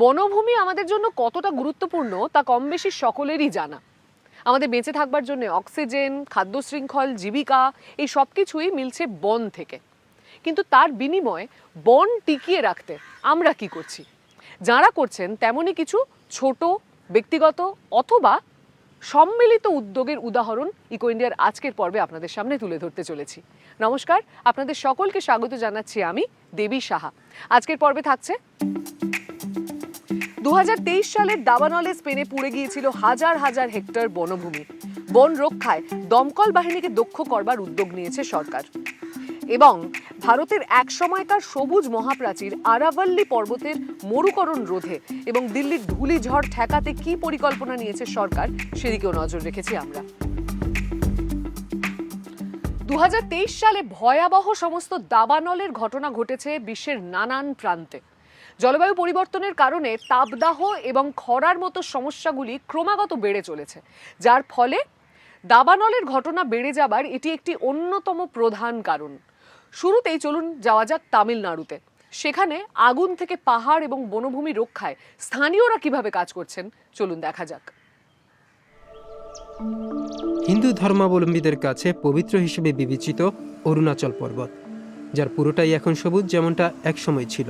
বনভূমি আমাদের জন্য কতটা গুরুত্বপূর্ণ, তা কম বেশি সকলেরই জানা। আমাদের বেঁচে থাকবার জন্য অক্সিজেন, খাদ্য শৃঙ্খল, জীবিকা, এই সব কিছুই মিলছে বন থেকে। কিন্তু তার বিনিময়ে বন টিকিয়ে রাখতে আমরা কি করছি? যারা করছেন তেমনই কিছু ছোট, ব্যক্তিগত অথবা সম্মিলিত উদ্যোগের উদাহরণ ইকো ইন্ডিয়ার আজকের পর্বে আপনাদের সামনে তুলে ধরতে চলেছি। নমস্কার, আপনাদের সকলকে স্বাগত জানাচ্ছি আমি, দেবী সাহা। আজকের পর্বে থাকছে দু হাজার তেইশ সালের দাবানলে স্পেনে পুড়ে গিয়েছিল হাজার হাজার হেক্টর বনভূমি। বন রক্ষায় দমকল বাহিনীকে দক্ষ করবার উদ্যোগ নিয়েছে সরকার। এবং ভারতের এক সময়কার সবুজ মহাপ্রাচীর আরাভাল্লি পর্বতের মরুকরণ রোধে এবং দিল্লির ধুলি ঝড় ঠেকাতে কি পরিকল্পনা নিয়েছে সরকার, সেদিকেও নজর রেখেছি আমরা। দু হাজার তেইশ সালে ভয়াবহ সমস্ত দাবানলের ঘটনা ঘটেছে বিশ্বের নানান প্রান্তে। জলবায়ু পরিবর্তনের কারণে তাপদাহ এবং খরার মতো সমস্যাগুলি ক্রমাগত বেড়ে চলেছে, যার ফলে দাবানলের ঘটনা বেড়ে যাবার এটি একটি অন্যতম প্রধান কারণ। শুরুতেই চলুন যাওয়া যাক তামিলনাড়ুতে। সেখানে আগুন থেকে পাহাড় এবং বনভূমি রক্ষায় স্থানীয়রা কীভাবে কাজ করছেন, চলুন দেখা যাক। হিন্দু ধর্মাবলম্বীদের কাছে পবিত্র হিসেবে বিবেচিত অরুণাচল পর্বত, যার পুরোটাই এখন সবুজ যেমনটা একসময় ছিল।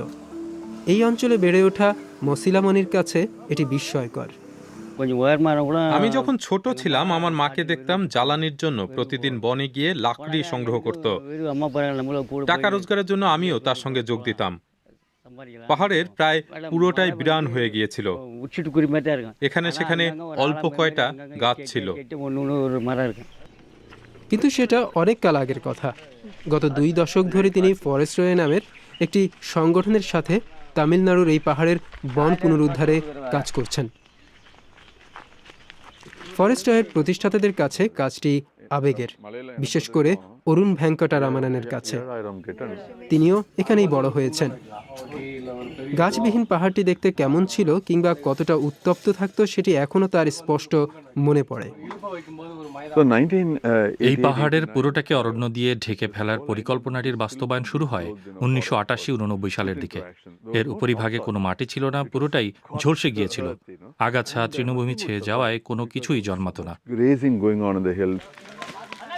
এই অঞ্চলে বেড়ে ওঠা মসিলামনির কাছে এটি বিস্ময়কর। আমি যখন ছোট ছিলাম আমার মাকে দেখতাম জ্বালানির জন্য প্রতিদিন বনে গিয়ে লাকড়ি সংগ্রহ করত। টাকা রোজগারের জন্য আমিও তার সঙ্গে যোগ দিতাম। পাহাড়ের প্রায় পুরোটাই বিরান হয়ে গিয়েছিল। এখানে সেখানে অল্প কয়টা গাছ ছিল। কিন্তু সেটা অনেক কাল আগের কথা। গত দুই দশক ধরে তিনি ফরেস্ট রয়ে নামের একটি সংগঠনের সাথে তামিলনাড়ুর এই পাহাড়ের বন পুনরুদ্ধারে কাজ করছেন। ফরেস্ট প্রতিষ্ঠাতাদের কাছে কাজটি আবেগের। বিশেষ করে অরুণ ভেঙ্কটারামাননের কাছে। তিনিও এখানেই বড় হয়েছেন। গাছবিহীন পাহাড়টি দেখতে কেমন ছিল কিংবা কতটা উত্তপ্ত থাকতো সেটি এখনও তার স্পষ্ট মনে পড়ে। এই পাহাড়ের পুরোটাকে অরণ্য দিয়ে ঢেকে ফেলার পরিকল্পনাটির বাস্তবায়ন শুরু হয় উনিশশো আটাশি উননব্বই সালের দিকে। এর উপরিভাগে কোনো মাটি ছিল না পুরোটাই ঝলসে গিয়েছিল। আগাছা তৃণভূমি ছেয়ে যাওয়ায় কোনো কিছুই জন্মাতো না।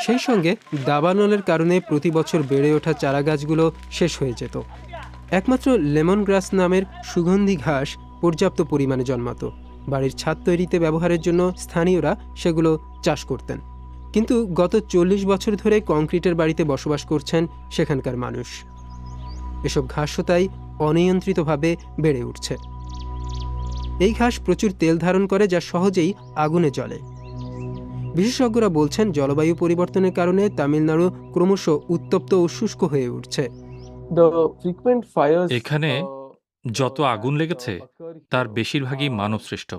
সেই সঙ্গে দাবানলের কারণে প্রতি বছর বেড়ে ওঠা চারা গাছগুলো শেষ হয়ে যেত। একমাত্র লেমন গ্রাস নামের সুগন্ধি ঘাস পর্যাপ্ত পরিমাণে জন্মাতো। বাড়ির ছাদ তৈরিতে ব্যবহারের জন্য স্থানীয়রা সেগুলো চাষ করতেন। কিন্তু গত চল্লিশ বছর ধরে কংক্রিটের বাড়িতে বসবাস করছেন সেখানকার মানুষ। এসব ঘাসও তাই অনিয়ন্ত্রিতভাবে বেড়ে উঠছে। এই ঘাস প্রচুর তেল ধারণ করে যা সহজেই আগুনে জ্বলে। বিশেষজ্ঞরা বলছেন জলবায়ু পরিবর্তনের কারণে তামিলনাড়ু ক্রমশ উত্তপ্ত ও শুষ্ক হয়ে উঠছে। এখানে যত আগুন লেগেছে তার বেশিরভাগই মানব সৃষ্ট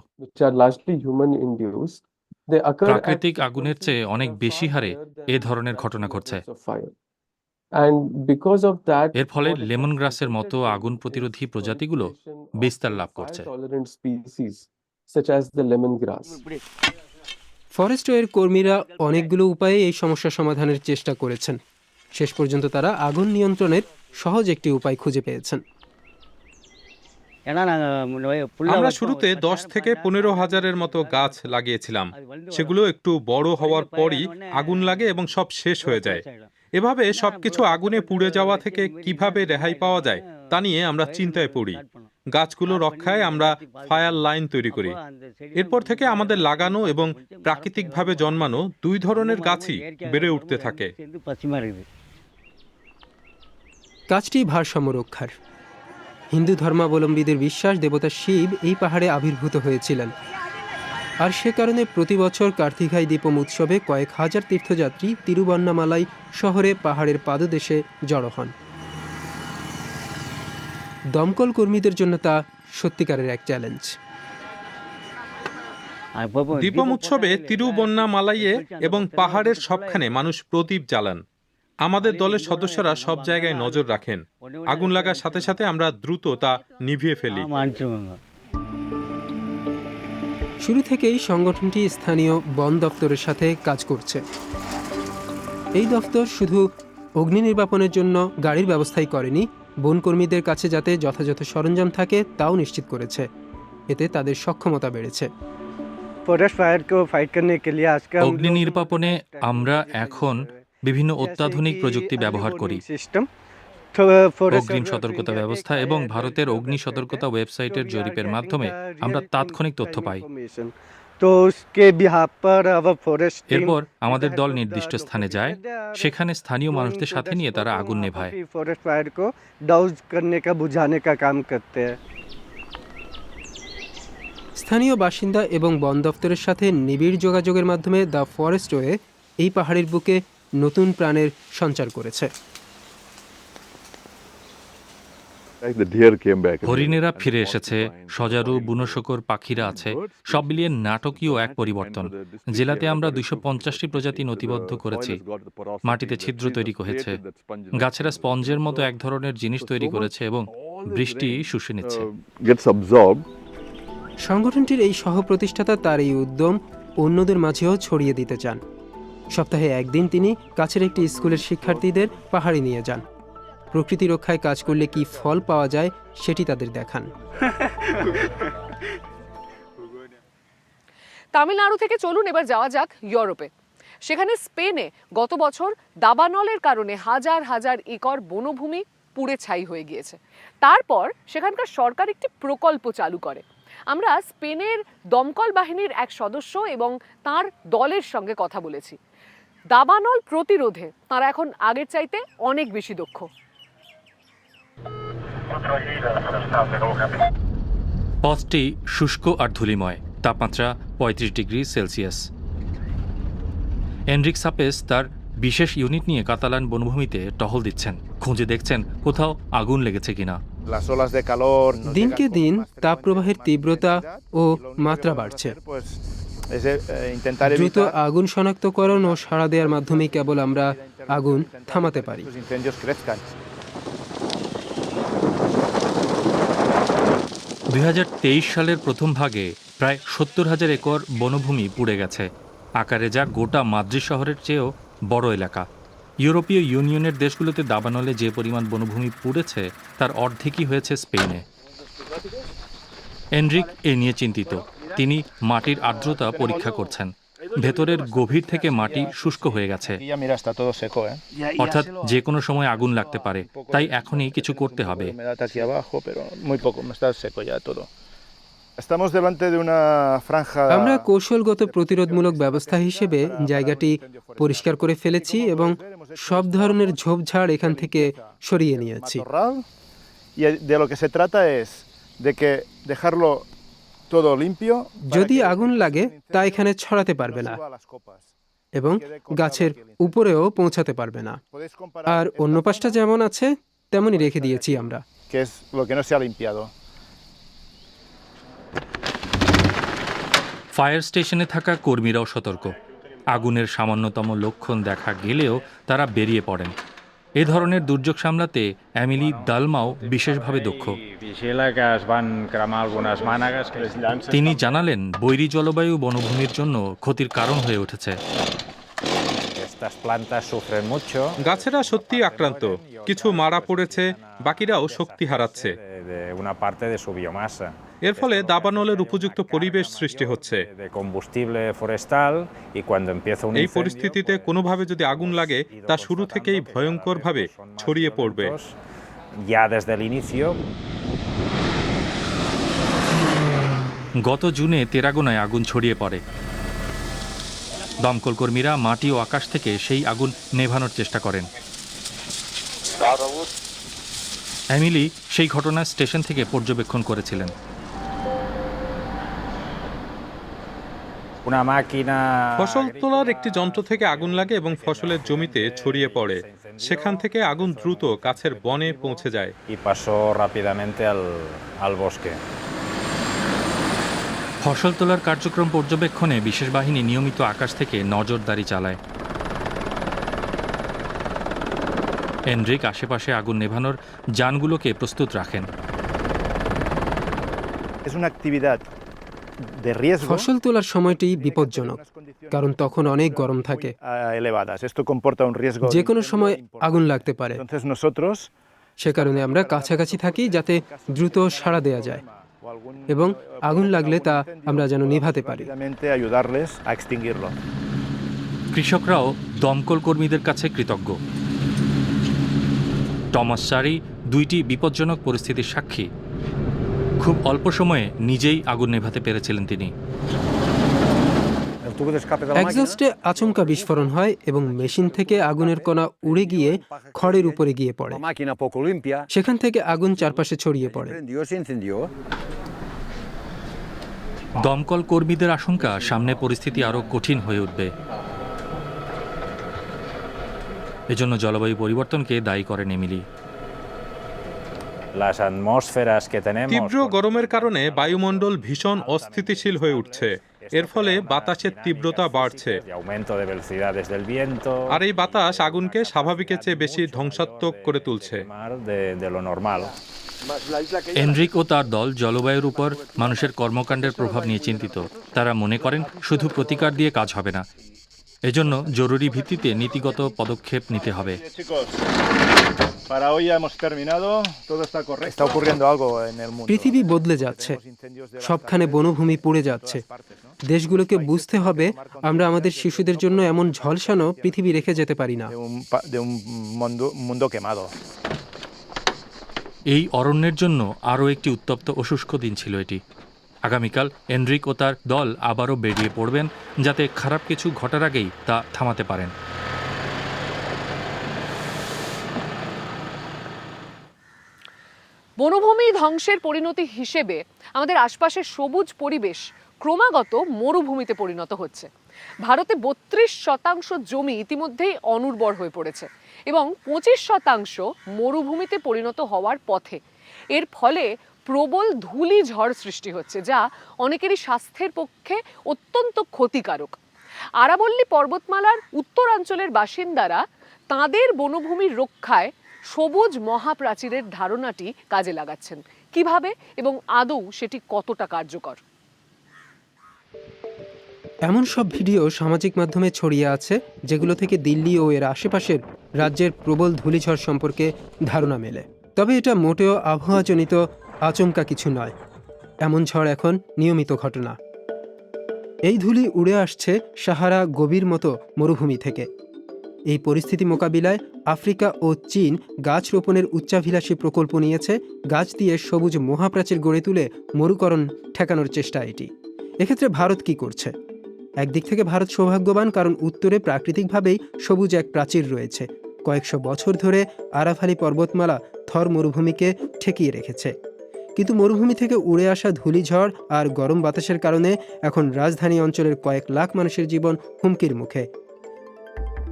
প্রাকৃতিক আগুনের চেয়ে অনেক বেশি হারে এ ধরনের ঘটনা ঘটছে। এর ফলে লেমন গ্রাসের মতো আগুন প্রতিরোধী প্রজাতিগুলো বিস্তার লাভ করছে। ফরেস্ট ওয়ের কর্মীরা অনেকগুলো উপায়ে এই সমস্যা সমাধানের চেষ্টা করেছেন। শেষ পর্যন্ত তারা আগুন নিয়ন্ত্রণের সহজ একটি উপায় খুঁজে পেয়েছেন। আমরা শুরুতে দশ থেকে পনেরো হাজারের মতো গাছ লাগিয়েছিলাম। সেগুলো একটু বড় হওয়ার পরই আগুন লাগে এবং সব শেষ হয়ে যায়। এভাবে সবকিছু আগুনে পুড়ে যাওয়া থেকে কীভাবে রেহাই পাওয়া যায় তা নিয়ে আমরা চিন্তায় পড়ি। গাছগুলো রক্ষায় আমরা ফায়ার লাইন তৈরি করি। এরপর থেকে আমাদের লাগানো এবং প্রাকৃতিকভাবে জন্মানো দুই ধরনের গাছই বেড়ে উঠতে থাকে। গাছটি ভারসাম্য রক্ষার। হিন্দু ধর্মাবলম্বীদের বিশ্বাস দেবতা শিব এই পাহাড়ে আবির্ভূত হয়েছিলেন। আর সে কারণে প্রতি বছর কার্তিকাই দীপম উৎসবে কয়েক হাজার তীর্থযাত্রী তিরুবন্নামালাই শহরে পাহাড়ের পাদদেশে জড়ো হন। দমকল কর্মীদের জন্য তা সত্যিকারের এক চ্যালেঞ্জ দীপম উৎসবে তিরুবন্নামালাইয়ে এবং পাহাড়ের সবখানে মানুষ প্রদীপ জ্বালান। আমাদের দলের সদস্যরা সব জায়গায় নজর রাখেন। আগুন লাগার সাথে সাথে আমরা দ্রুত তা নিভিয়ে ফেলি। শুরু থেকেই সংগঠনটি স্থানীয় বন দপ্তরের সাথে কাজ করছে। এই দপ্তর শুধু অগ্নি নির্বাপনের জন্য গাড়ির ব্যবস্থাই করেনি বনকর্মীদের কাছে যাতে যথাযথ সরঞ্জাম থাকে তাও নিশ্চিত করেছে। এতে তাদের সক্ষমতা বেড়েছে। অগ্নি নির্বাপনে আমরা এখন বিভিন্ন অত্যাধুনিক প্রযুক্তি ব্যবহার করি। অগ্রিম সতর্কতা ব্যবস্থা এবং ভারতের অগ্নি সতর্কতা ওয়েবসাইটের জরিপের মাধ্যমে আমরা তাৎক্ষণিক তথ্য পাই। তো এরপর আমাদের দল নির্দিষ্ট স্থানে যায়। সেখানে স্থানীয় মানুষদের সাথে নিয়ে তারা আগুন নেভায়। ফরেস্ট ফায়ার কো ডাউজ করনে কা বুঝানে কা কাম করতে স্থানীয় বাসিন্দা এবং বন দপ্তরের সাথে নিবিড় যোগাযোগের মাধ্যমে দ্য ফরেস্ট ওয়ে এই পাহাড়ের বুকে নতুন প্রাণের সঞ্চার করেছে। হরিণেরা ফিরে এসেছে সজারু বুনশকর পাখিরা আছে সব মিলিয়ে নাটকীয় এক পরিবর্তন। জেলাতে আমরা দুইশো পঞ্চাশটি প্রজাতি নথিবদ্ধ করেছি। মাটিতে ছিদ্র তৈরি হয়েছে গাছেরা স্পঞ্জের মতো এক ধরনের জিনিস তৈরি করেছে এবং বৃষ্টি শুষে নিচ্ছে। সংগঠনটির এই সহপ্রতিষ্ঠাতা তার এই উদ্যম অন্যদের মাঝেও ছড়িয়ে দিতে চান। সপ্তাহে একদিন তিনি কাছের একটি স্কুলের শিক্ষার্থীদের পাহাড়ে নিয়ে যান। প্রকৃতি রক্ষায় কাজ করলে কি ফল পাওয়া যায়, সেটি তাদের দেখান। তামিলনাড়ু থেকে চলুন এবার যাওয়া যাক ইউরোপে। সেখানে স্পেনে গত বছর দাবানলের কারণে হাজার হাজার একর বনভূমি পুড়ে ছাই হয়ে গিয়েছে। তারপর সেখানকার সরকার একটি প্রকল্প চালু করে। আমরা স্পেনের দমকল বাহিনীর এক সদস্য এবং তার দলের সঙ্গে কথা বলেছি। দাবানল প্রতিরোধে তারা এখন আগের চাইতে অনেক বেশি দক্ষ। পথটি শুষ্ক আর ধুলিময়। তাপমাত্রা পঁয়ত্রিশ ডিগ্রি সেলসিয়াস। এনরিক সাপেস তার বিশেষ ইউনিট নিয়ে কাতালান বনভূমিতে টহল দিচ্ছেন। খুঁজে দেখছেন কোথাও আগুন লেগেছে কিনা। দিনকে দিন তাপপ্রবাহের তীব্রতা ও মাত্রা বাড়ছে। eh, দ্রুত আগুন শনাক্তকরণ ও সাড়া দেওয়ার মাধ্যমে কেবল আমরা আগুন থামাতে পারি। দুই হাজার তেইশ সালের প্রথম ভাগে প্রায় সত্তর হাজার একর বনভূমি পুড়ে গেছে। আকারে যা গোটা মাদ্রিদ শহরের চেয়েও বড় এলাকা। ইউরোপীয় ইউনিয়নের দেশগুলোতে দাবানলে যে পরিমাণ বনভূমি পুড়েছে, তার অর্ধেকই হয়েছে স্পেনে। এনরিক এ নিয়ে চিন্তিত। তিনি মাটির আর্দ্রতা পরীক্ষা করছেন। ভেতরের গভীর থেকে মাটি শুষ্ক হয়ে গেছে। ¿eh? অর্থাৎ যে কোনো সময় আগুন লাগতে পারে তাই এখনই কিছু করতে হবে। আমরা কৌশলগত প্রতিরোধমূলক ব্যবস্থা হিসেবে জায়গাটি পরিষ্কার করে ফেলেছি এবং সব ধরনের ঝোপঝাড় এখান থেকে সরিয়ে নিয়েছি। যদি আগুন লাগে তা এখানে ছড়াতে পারবে না. এবং গাছের উপরেও পৌঁছাতে পারবে না। আর অন্য পাশটা যেমন আছে তেমনই রেখে দিয়েছি আমরা. ফায়ার স্টেশনে থাকা কর্মীরাও সতর্ক। আগুনের সামান্যতম লক্ষণ দেখা গেলেও তারা বেরিয়ে পড়েন। এ ধরনের দুর্যোগ সামলাতে অ্যামিলি দালমাও বিশেষভাবে দক্ষ। তিনি জানালেন, বৈরী জলবায়ু বনভূমির জন্য ক্ষতির কারণ হয়ে উঠেছে। গাছেরা সত্যি আক্রান্ত। কিছু মারা পড়েছে বাকিরাও শক্তি হারাচ্ছে। এর ফলে দাবানলের উপযুক্ত পরিবেশ সৃষ্টি হচ্ছে। এই পরিস্থিতিতে কোনোভাবে যদি আগুন লাগে তা শুরু থেকেই ভয়ঙ্করভাবে ছড়িয়ে পড়বে। গত জুনে তেরাগোনায় আগুন ছড়িয়ে পড়ে। দমকল কর্মীরা মাটি ও আকাশ থেকে সেই আগুন নেভানোর চেষ্টা করেন। অ্যামিলি সেই ঘটনা স্টেশন থেকে পর্যবেক্ষণ করেছিলেন। ফসল তোলার একটি যন্ত্র থেকে আগুন লাগে এবং ফসলের জমিতে ছড়িয়ে পড়ে। সেখান থেকে আগুন দ্রুত গাছের বনে পৌঁছে যায়। ফসল তোলার কার্যক্রম পর্যবেক্ষণে বিশেষ বাহিনী নিয়মিত আকাশ থেকে নজরদারি চালায়। এনরিক আশেপাশে আগুন নেভানোর যানগুলোকে প্রস্তুত রাখেন. ফসল তোলার সময়টি বিপজ্জনক কারণ তখন অনেক গরম থাকে। ah, যে কোনো সময় আগুন লাগতে পারে। সে কারণে আমরা কাছাকাছি থাকি যাতে দ্রুত সাড়া দেওয়া যায়। এবং আগুন লাগলে তা আমরা যেন নিভাতে পারি। কৃষকরাও দমকল কর্মীদের কাছে কৃতজ্ঞ। টমাস সারি দুইটি বিপজ্জনক পরিস্থিতির সাক্ষী। খুব অল্প সময়ে নিজেই আগুন নেভাতে পেরেছিলেন তিনি। এক্সস্টে আচমকা বিস্ফোরণ হয় এবং মেশিন থেকে আগুনের কণা উড়ে গিয়ে খড়ের উপরে গিয়ে পড়ে. সেখান থেকে আগুন চারপাশে ছড়িয়ে পড়ে. দমকল কর্মীদের আশঙ্কা সামনে পরিস্থিতি আরও কঠিন হয়ে উঠবে এজন্য জলবায়ু পরিবর্তনকে দায়ী করেন এমিলি. তীব্র গরমের কারণে বায়ুমণ্ডল ভীষণ অস্থিতিশীল হয়ে উঠছে এর ফলে বাতাসের তীব্রতা বাড়ছে. আর এই বাতাস আগুনকে স্বাভাবিকের চেয়ে বেশি ধ্বংসাত্মক করে তুলছে. এনরিক ও তার দল জলবায়ুর উপর মানুষের কর্মকাণ্ডের প্রভাব নিয়ে চিন্তিত তারা মনে করেন শুধু প্রতিকার দিয়ে কাজ হবে না এজন্য জরুরি ভিত্তিতে নীতিগত পদক্ষেপ নিতে হবে. পৃথিবী বদলে যাচ্ছে সবখানে বনভূমি পুড়ে যাচ্ছে। দেশগুলোকে বুঝতে হবে আমরা আমাদের শিশুদের জন্য এমন ঝলসানো পৃথিবী রেখে যেতে পারি না. এই অরণ্যের জন্য আরও একটি উত্তপ্ত ও শুষ্ক দিন ছিল এটি। আগামীকাল এনরিক ও তার দল আবারও বেরিয়ে পড়বেন যাতে খারাপ কিছু ঘটার আগেই তা থামাতে পারেন। বনভূমি ধ্বংসের পরিণতি হিসেবে আমাদের আশপাশের সবুজ পরিবেশ ক্রমাগত মরুভূমিতে পরিণত হচ্ছে। ভারতে বত্রিশ শতাংশ জমি ইতিমধ্যেই অনুর্বর হয়ে পড়েছে এবং পঁচিশ শতাংশ মরুভূমিতে পরিণত হওয়ার পথে। এর ফলে প্রবল ধূলি ঝড় সৃষ্টি হচ্ছে, যা অনেকেরই স্বাস্থ্যের পক্ষে অত্যন্ত ক্ষতিকারক। আরাবল্লী পর্বতমালার উত্তরাঞ্চলের বাসিন্দারা তাদের বনভূমির রক্ষায় সবুজ মহাপ্রাচীরের ধারণাটি কাজে লাগাচ্ছেন। কীভাবে এবং আদৌ সেটি কতটা কার্যকর? এমন সব ভিডিও সামাজিক মাধ্যমে ছড়িয়ে আছে, যেগুলো থেকে দিল্লি ও এর আশেপাশের রাজ্যের প্রবল ধূলিঝড় সম্পর্কে ধারণা মেলে। তবে এটা মোটেও আবহাওয়াজনিত আচমকা কিছু নয়। এমন ঝড় এখন নিয়মিত ঘটনা। এই ধুলি উড়ে আসছে সাহারা গভীর মতো মরুভূমি থেকে। এই পরিস্থিতি মোকাবিলায় আফ্রিকা ও চীন গাছ রোপণের উচ্চাভিলাষী প্রকল্প নিয়েছে, গাছ দিয়ে সবুজ মহাপ্রাচীর গড়ে তুলে মরুকরণ ঠেকানোর চেষ্টা এটি। এক্ষেত্রে ভারত কি করছে? একদিক থেকে ভারত সৌভাগ্যবান কারণ উত্তরে প্রাকৃতিকভাবেই সবুজ এক প্রাচীর রয়েছে। কয়েকশো বছর ধরে আরাফালি পর্বতমালা থর মরুভূমিকে ঠেকিয়ে রেখেছে। কিন্তু মরুভূমি থেকে উড়ে আসা ধূলিঝড় আর গরম বাতাসের কারণে এখন রাজধানী অঞ্চলের কয়েক লাখ মানুষের জীবন হুমকির মুখে।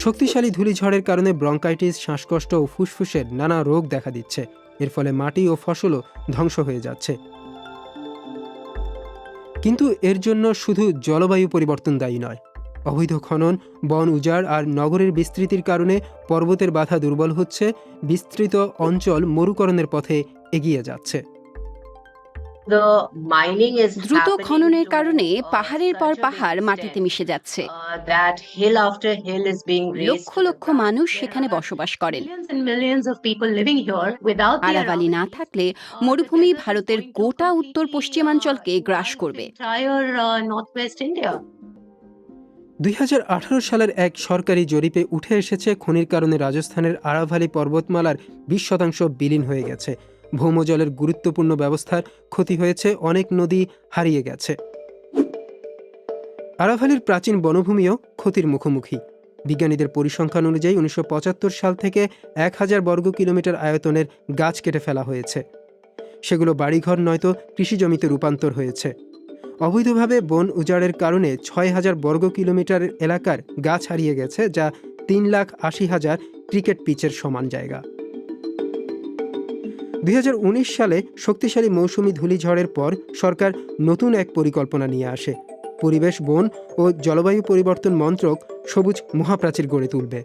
শক্তিশালী ধূলিঝড়ের কারণে ব্রঙ্কাইটিস, শ্বাসকষ্ট ও ফুসফুসের নানা রোগ দেখা দিচ্ছে। এর ফলে মাটি ও ফসলও ধ্বংস হয়ে যাচ্ছে। কিন্তু এর জন্য শুধু জলবায়ু পরিবর্তন দায়ী নয়। অবৈধ খনন, বন উজাড় আর নগরের বিস্তৃতির কারণে পর্বতের বাধা দুর্বল হচ্ছে। বিস্তৃত অঞ্চল মরুকরণের পথে এগিয়ে যাচ্ছে। দ্রুত খননের কারণে পাহাড়ের পর পাহাড় মাটিতে মিশে যাচ্ছে। লক্ষ লক্ষ মানুষ সেখানে বসবাস করেন। আরাবালি না থাকলে মরুভূমি ভারতের গোটা উত্তর পশ্চিমাঞ্চলকে গ্রাস করবে। দুই হাজার আঠারো সালের এক সরকারি জরিপে উঠে এসেছে খনির কারণে রাজস্থানের আরাভালি পর্বতমালার বিশ শতাংশ বিলীন হয়ে গেছে। ভৌমজলের গুরুত্বপূর্ণ ব্যবস্থার ক্ষতি হয়েছে, অনেক নদী হারিয়ে গেছে। আরাভালির প্রাচীন বনভূমিও ক্ষতির মুখোমুখি। বিজ্ঞানীদের পরিসংখ্যান অনুযায়ী উনিশশো পঁচাত্তর সাল থেকে এক হাজার বর্গ কিলোমিটার আয়তনের গাছ কেটে ফেলা হয়েছে। সেগুলো বাড়িঘর নয়তো কৃষিজমিতে রূপান্তর হয়েছে। অবৈধভাবে বন উজাড়ের কারণে ছয় হাজার বর্গ কিলোমিটার এলাকার গাছ হারিয়ে গেছে, যা তিন লাখ আশি হাজার ক্রিকেট পিচের সমান জায়গা। দুই হাজার উনিশ সালে শক্তিশালী মৌসুমি ধূলিঝড়ের পর সরকার নতুন এক পরিকল্পনা নিয়ে আসে। পরিবেশ, বন ও জলবায়ু পরিবর্তন মন্ত্রক সবুজ মহাপ্রাচীর গড়ে তুলবে।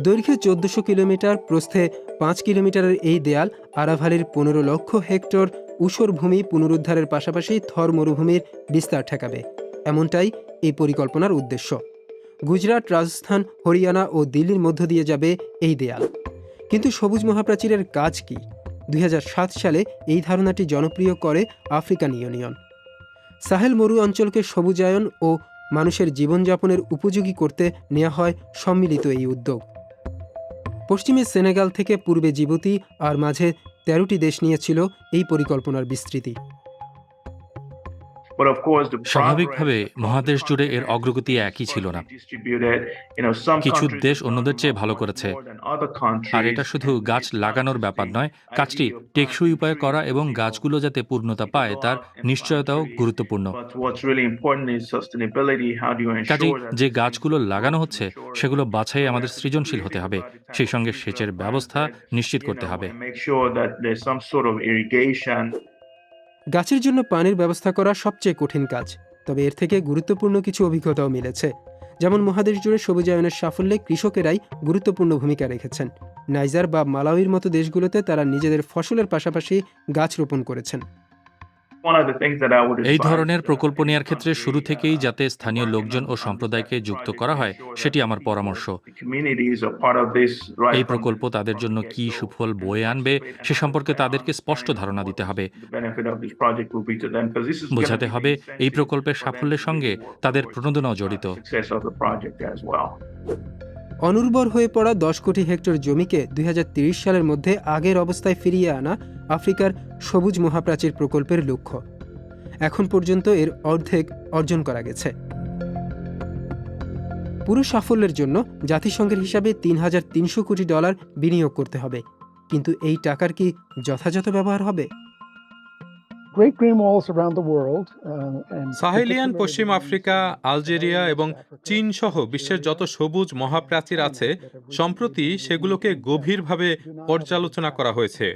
দৈর্ঘ্যে চোদ্দশো কিলোমিটার, প্রস্থে পাঁচ কিলোমিটারের এই দেয়াল আরাভালির পনেরো লক্ষ হেক্টর ঊষর ভূমি পুনরুদ্ধারের পাশাপাশি থর মরুভূমির বিস্তার ঠেকাবে। এমনটাই এই পরিকল্পনার উদ্দেশ্য। গুজরাট, রাজস্থান, হরিয়ানা ও দিল্লির মধ্য দিয়ে যাবে এই দেয়াল। কিন্তু সবুজ মহাপ্রাচীরের কাজ কি? দুই হাজার সাত সালে এই ধারণাটি জনপ্রিয় করে আফ্রিকান ইউনিয়ন। সাহেল মরু অঞ্চলকে সবুজায়ন ও মানুষের জীবনযাপনের উপযোগী করতে নেওয়া হয় সম্মিলিত এই উদ্যোগ। পশ্চিমে সেনেগাল থেকে পূর্বে জিবুতি আর মাঝে তেরোটি দেশ নিয়েছিল এই পরিকল্পনার বিস্তৃতি। স্বাভাবিকভাবে মহাদেশ জুড়ে এর অগ্রগতি একই ছিল না। কিছু দেশ অন্যদের চেয়ে ভালো করেছে। আর এটা শুধু গাছ লাগানোর ব্যাপার নয় কাজটি টেকসই উপায়ে করা এবং গাছগুলো যাতে পূর্ণতা পায় তার নিশ্চয়তাও গুরুত্বপূর্ণ। কাজেই যে গাছগুলো লাগানো হচ্ছে সেগুলো বাছাই আমাদের সৃজনশীল হতে হবে। সেই সঙ্গে সেচের ব্যবস্থা নিশ্চিত করতে হবে। গাছের জন্য পানির ব্যবস্থা করা সবচেয়ে কঠিন কাজ, তবে এর থেকে গুরুত্বপূর্ণ কিছু অভিজ্ঞতাও মিলেছে। যেমন মহাদেশ জুড়ে সবুজায়নের সাফল্যে কৃষকেরাই গুরুত্বপূর্ণ ভূমিকা রেখেছেন। নাইজার বা মালাউইর মতো দেশগুলোতে তারা নিজেদের ফসলের পাশাপাশি গাছ রোপণ করেছেন। এই ধরনের প্রকল্প নেওয়ার ক্ষেত্রে শুরু থেকেই যাতে স্থানীয় লোকজন ও সম্প্রদায়কে যুক্ত করা হয় সেটি আমার পরামর্শ। এই প্রকল্প তাদের জন্য কি সুফল বয়ে আনবে সে সম্পর্কে তাদেরকে স্পষ্ট ধারণা দিতে হবে। বোঝাতে হবে এই প্রকল্পের সাফল্যের সঙ্গে তাদের প্রণোদনাও জড়িত। অনুর্বর হয়ে পড়া দশ কোটি হেক্টর জমিকে দুই সালের মধ্যে আগের অবস্থায় ফিরিয়ে আনা আফ্রিকার সবুজ মহাপ্রাচীর প্রকল্পের লক্ষ্য। এখন পর্যন্ত এর অর্ধেক অর্জন করা গেছে। পুরো সাফল্যের জন্য জাতিসংঘের হিসাবে তিন হাজার তিনশো কোটি ডলার বিনিয়োগ করতে হবে। কিন্তু এই টাকার কি যথাযথ ব্যবহার হবে? সাহেলিয়ান পশ্চিম আফ্রিকা আলজেরিয়া এবং চীন সহ বিশ্বের যত সবুজ মহাপ্রাচীর আছে সম্প্রতি সেগুলোকে গভীরভাবে পর্যালোচনা করা হয়েছে।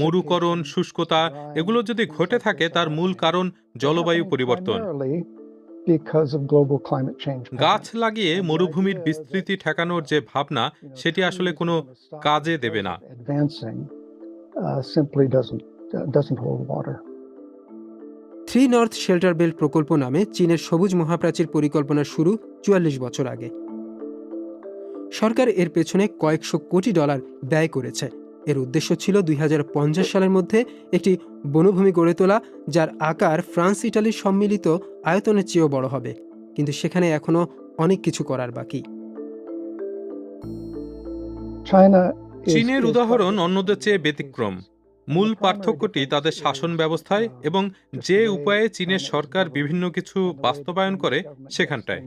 মরুকরণ শুষ্কতা এগুলো যদি ঘটে থাকে তার মূল কারণ জলবায়ু পরিবর্তন। গাছ লাগিয়ে মরুভূমির বিস্তৃতি ঠেকানোর যে ভাবনা সেটি আসলে কোনো কাজে দেবে না। থ্রি নর্থ শেল্টার বেল্ট প্রকল্প নামে চীনের সবুজ মহাপ্রাচীর পরিকল্পনা শুরু চুয়াল্লিশ বছর আগে। সরকার এর পেছনে কয়েকশো কোটি ডলার ব্যয় করেছে। এর উদ্দেশ্য ছিল দুই হাজার পঞ্চাশ সালের মধ্যে একটি বনভূমি গড়ে তোলা যার আকার ফ্রান্স ইটালির সম্মিলিত আয়তনের চেয়েও বড় হবে। কিন্তু সেখানে এখনও অনেক কিছু করার বাকি। চীনের উদাহরণ অন্যদের চেয়ে ব্যতিক্রম। মূল পার্থক্যটি তাদের শাসন ব্যবস্থায় এবং যে উপায়ে চীনের সরকার বিভিন্ন কিছু বাস্তবায়ন করে সেখানটায়।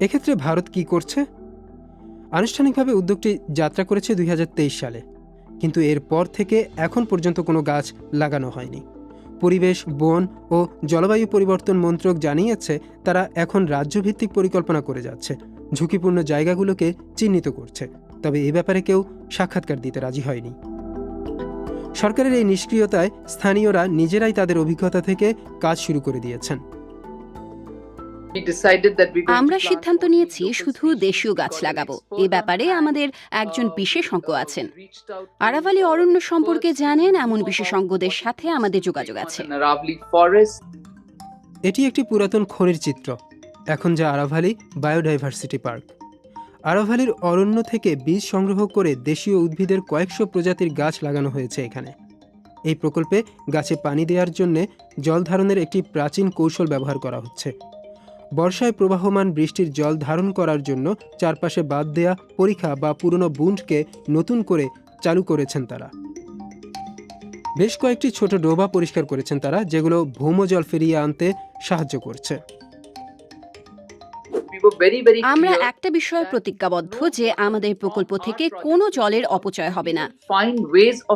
এক্ষেত্রে ভারত কি করছে? আনুষ্ঠানিকভাবে উদ্যোগটি যাত্রা করেছে দুই হাজার তেইশ সালে কিন্তু এরপর থেকে এখন পর্যন্ত কোনো গাছ লাগানো হয়নি। পরিবেশ বন ও জলবায়ু পরিবর্তন মন্ত্রক জানিয়েছে তারা এখন রাজ্যভিত্তিক পরিকল্পনা করে যাচ্ছে। ঝুঁকিপূর্ণ জায়গাগুলোকে চিহ্নিত করছে। তবে এ ব্যাপারে কেউ সাক্ষাৎকার দিতে রাজি হয়নি। সরকারের এই নিষ্ক্রিয়তায় স্থানীয়রা নিজেরাই তাদের অভিজ্ঞতা থেকে কাজ শুরু করে দিয়েছেন। আমরা সিদ্ধান্ত নিয়েছি শুধু দেশীয় গাছ লাগাবো। এ ব্যাপারে আমাদের একজন বিশেষজ্ঞ আছেন। আরাভালি অরণ্য সম্পর্কে জানেন এমন বিশেষজ্ঞদের সাথে আমাদের যোগাযোগ আছে। এটি একটি পুরাতন খনির চিত্র এখন যা আরাভালি বায়োডাইভার্সিটি পার্ক। আরাভালির অরণ্য থেকে বীজ সংগ্রহ করে দেশীয় উদ্ভিদের কয়েকশো প্রজাতির গাছ লাগানো হয়েছে এখানে। এই প্রকল্পে গাছে পানি দেওয়ার জন্য জল ধারণের একটি প্রাচীন কৌশল ব্যবহার করা হচ্ছে। বর্ষায় প্রবাহমান বৃষ্টির জল ধারণ করার জন্য চারপাশে বাদ দেয়া, পরীক্ষা বা পুরনো বুন্ডকে নতুন করে চালু করেছেন তারা। বেশ কয়েকটি ছোট ডোবা পরিষ্কার করেছেন তারা, যেগুলো ভৌমজল ফিরিয়ে আনতে সাহায্য করছে। আমরা একটা বিষয়ে প্রতিজ্ঞাবদ্ধ যে আমাদের প্রকল্প থেকে কোনো জলের অপচয় হবে না।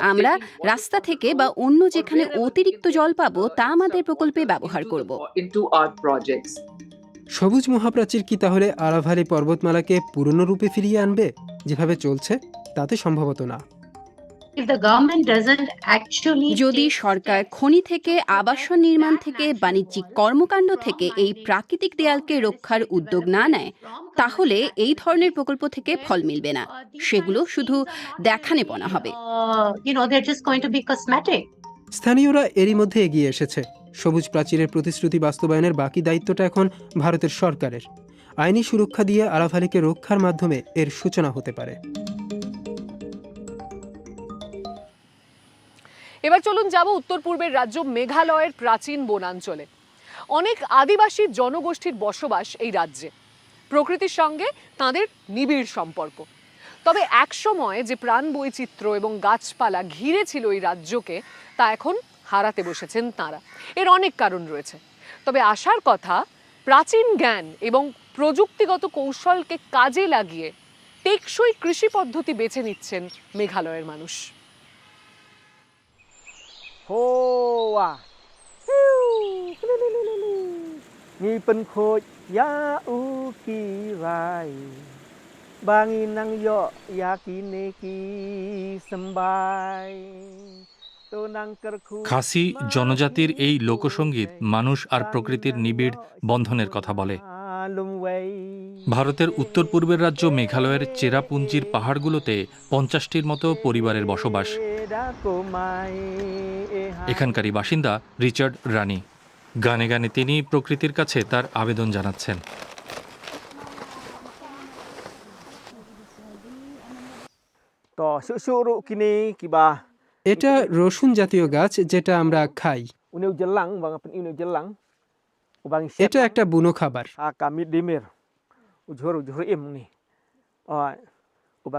আমরা রাস্তা থেকে বা অন্য যেখানে অতিরিক্ত জল পাবো তা আমাদের প্রকল্পে ব্যবহার করব। সবুজ মহাপ্রাচীর কি তাহলে আরাভালি পর্বতমালাকে পুরনো রূপে ফিরিয়ে আনবে? যেভাবে চলছে তাতে সম্ভবত না। যদি সরকার খনি থেকে আবাসন নির্মাণ থেকে বাণিজ্যিক কর্মকাণ্ড থেকে এই প্রাকৃতিক দেয়ালকে রক্ষার উদ্যোগ না নেয় তাহলে এই ধরনের প্রকল্প থেকে ফল মিলবে না। সেগুলো শুধু দেখানে দেখানেপনা হবে। স্থানীয়রা এরই মধ্যে এগিয়ে এসেছে। সবুজ প্রাচীরের প্রতিশ্রুতি বাস্তবায়নের বাকি দায়িত্বটা এখন ভারতের সরকারের। আইনি সুরক্ষা দিয়ে আরাভালিকে রক্ষার মাধ্যমে এর সূচনা হতে পারে। এবার চলুন যাব উত্তর পূর্বের রাজ্য মেঘালয়ের প্রাচীন বনাঞ্চলে। অনেক আদিবাসী জনগোষ্ঠীর বসবাস এই রাজ্যে। প্রকৃতির সঙ্গে তাদের নিবিড় সম্পর্ক। তবে একসময় যে প্রাণ বৈচিত্র্য এবং গাছপালা ঘিরে ছিল এই রাজ্যকে, তা এখন হারাতে বসেছেন তাঁরা। এর অনেক কারণ রয়েছে। তবে আসার কথা, প্রাচীন জ্ঞান এবং প্রযুক্তিগত কৌশলকে কাজে লাগিয়ে টেকসই কৃষি পদ্ধতি বেছে নিচ্ছেন মেঘালয়ের মানুষ। Hoa. Nghi pen khôi ya u ki rai. Bangi nang yo ya ki ne ki sambai খাসি জনজাতির এই লোকসঙ্গীত মানুষ আর প্রকৃতির নিবিড় বন্ধনের কথা বলে। ভারতের উত্তর পূর্বের রাজ্য মেঘালয়ের চেরাপুঞ্জির পাহাড়গুলোতে পঞ্চাশটির মতো পরিবারের বসবাস। এখানকারই বাসিন্দা রিচার্ড রানি। গানে গানে তিনি প্রকৃতির কাছে তার আবেদন জানাচ্ছেন। তো সুসুরু কিনে কিবা। এটা রসুন জাতীয় গাছ যেটা আমরা খাই। এটা একটা বুনো খাবার।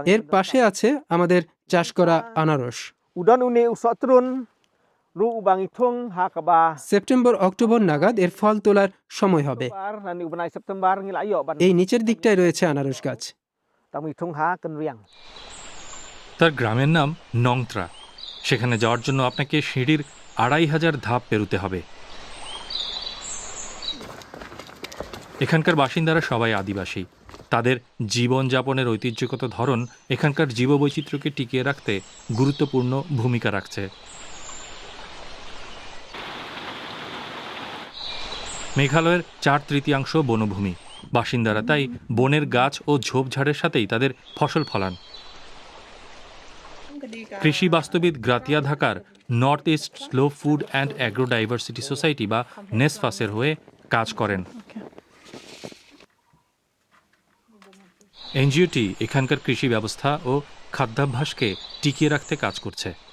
এর পাশে আছে আমাদের চাষ করা আনারস। Usotrun ru ubang ithung hakaba. September October নাগাদ এর ফল তোলার সময় হবে এই নিচের দিকটায় রয়েছে আনারস গাছ তার গ্রামের নাম নংত্রা। সেখানে যাওয়ার জন্য আপনাকে সিঁড়ির আড়াই হাজার ধাপ পেরুতে হবে। এখানকার বাসিন্দারা সবাই আদিবাসী। তাদের জীবনযাপনের ঐতিহ্যগত ধরন এখানকার জীববৈচিত্র্যকে টিকিয়ে রাখতে গুরুত্বপূর্ণ ভূমিকা রাখছে। মেঘালয়ের চার তৃতীয়াংশ বনভূমি। বাসিন্দারা তাই বনের গাছ ও ঝোপঝাড়ের সাথেই তাদের ফসল ফলান। কৃষি বাস্তবিদ গ্রাতিয়া ঢাকার north east slow food and agro diversity society বা নেসফাসের হয়ে কাজ করেন। এনজিওটি এখানকার কৃষি ব্যবস্থা ও খাদ্যাভ্যাসকে টিকিয়ে রাখতে কাজ করছে।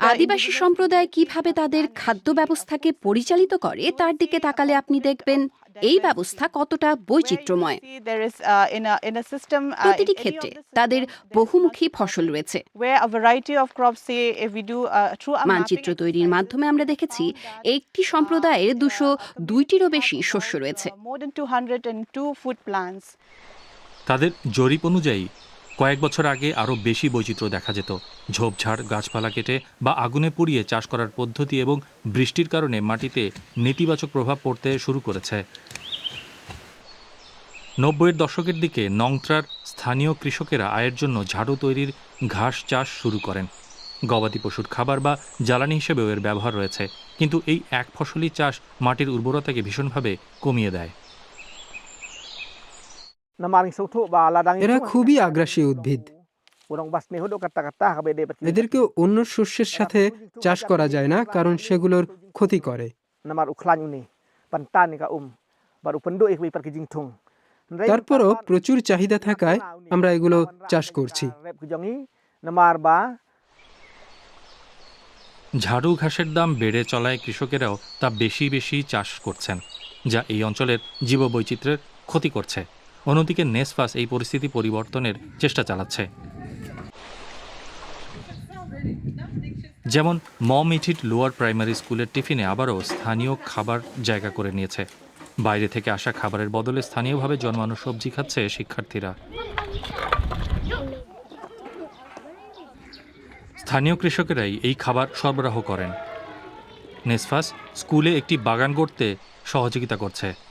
আদিবাসী সম্প্রদায় কীভাবে তাদের খাদ্য ব্যবস্থাকে পরিচালিত করে তার দিকে তাকালে আপনি দেখবেন এই ব্যবস্থা কতটা বৈচিত্র্যময়। Uh, uh, প্রতিটি ক্ষেত্রে তাদের বহুমুখী ফসল রয়েছে। uh, মানচিত্র তৈরির মাধ্যমে আমরা দেখেছি একটি সম্প্রদায়ের দুশো দুইটিরও বেশি শস্য রয়েছে uh, more than 202 food plants. তাদের জরিপ অনুযায়ী কয়েক বছর আগে আরও বেশি বৈচিত্র্য দেখা যেত। ঝোপঝাড়, গাছপালা কেটে বা আগুনে পুড়িয়ে চাষ করার পদ্ধতি এবং বৃষ্টির কারণে মাটিতে নেতিবাচক প্রভাব পড়তে শুরু করেছে। নব্বইয়ের দশকের দিকে নংত্রার স্থানীয় কৃষকেরা আয়ের জন্য ঝাড়ু তৈরির ঘাস চাষ শুরু করেন। গবাদি পশুর খাবার বা জ্বালানি হিসেবেও এর ব্যবহার রয়েছে। কিন্তু এই এক ফসলি চাষ মাটির উর্বরতাকে ভীষণভাবে কমিয়ে দেয়। এরা খুবই আগ্রাসী উদ্ভিদ। এদেরকে অন্য শস্যের সাথে চাষ করা যায় না কারণ সেগুলোর ক্ষতি করে। তারপরও প্রচুর চাহিদা থাকায় আমরা এগুলো চাষ করছি ঝাড়ু ঘাসের দাম বেড়ে চলায় কৃষকেরাও তা বেশি বেশি চাষ করছেন যা এই অঞ্চলের জীববৈচিত্র্যের ক্ষতি করছে। অন্যদিকে নেসফাস এই পরিস্থিতি পরিবর্তনের চেষ্টা চালাচ্ছে। যেমন, মম ইটিট লোয়ার প্রাইমারি স্কুলের টিফিনে আবারও স্থানীয় খাবার জায়গা করে নিয়েছে। বাইরে থেকে আসা খাবারের বদলে স্থানীয়ভাবে জন্মানো সবজি খাচ্ছে শিক্ষার্থীরা। স্থানীয় কৃষকেরাই এই খাবার সরবরাহ করেন। নেসফাস স্কুলে একটি বাগান গড়তে সহযোগিতা করছে।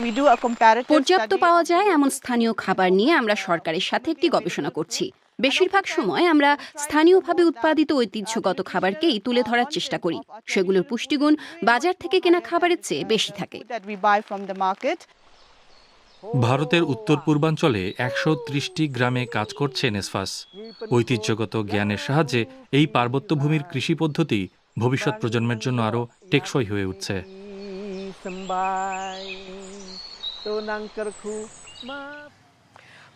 পর্যাপ্ত পাওয়া যায় এমন স্থানীয় খাবার নিয়ে আমরা সরকারের সাথে একটি গবেষণা করছি। বেশিরভাগ সময় আমরা স্থানীয়ভাবে উৎপাদিত ঐতিহ্যগত খাবারকেই তুলে ধরার চেষ্টা করি। সেগুলোর পুষ্টিগুণ বাজার থেকে কেনা খাবারের চেয়ে বেশি থাকে। ভারতের উত্তর পূর্বাঞ্চলে একশো ত্রিশটি গ্রামে কাজ করছে নেসফাস। ঐতিহ্যগত জ্ঞানের সাহায্যে এই পার্বত্য ভূমির কৃষি পদ্ধতি ভবিষ্যৎ প্রজন্মের জন্য আরও টেকসই হয়ে উঠছে। Nang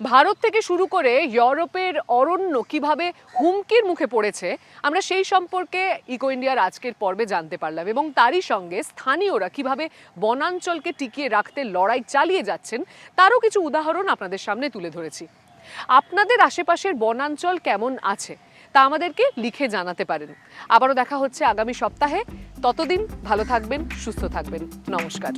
ভারত থেকে শুরু করে ইউরোপের অরণ্য কীভাবে হুমকির মুখে পড়েছে, আমরা সেই সম্পর্কে ইকো ইন্ডিয়ার আজকের পর্বে জানতে পারলাম এবং তারই সঙ্গে স্থানীয়রা কীভাবে বনাঞ্চলকে টিকিয়ে রাখতে লড়াই চালিয়ে যাচ্ছেন, তারও কিছু উদাহরণ আপনাদের সামনে তুলে ধরেছি। আপনাদের আশেপাশের বনাঞ্চল কেমন আছে, তা আমাদেরকে লিখে জানাতে পারেন। আবারও দেখা হচ্ছে আগামী সপ্তাহে। ততদিন ভালো থাকবেন, সুস্থ থাকবেন। নমস্কার।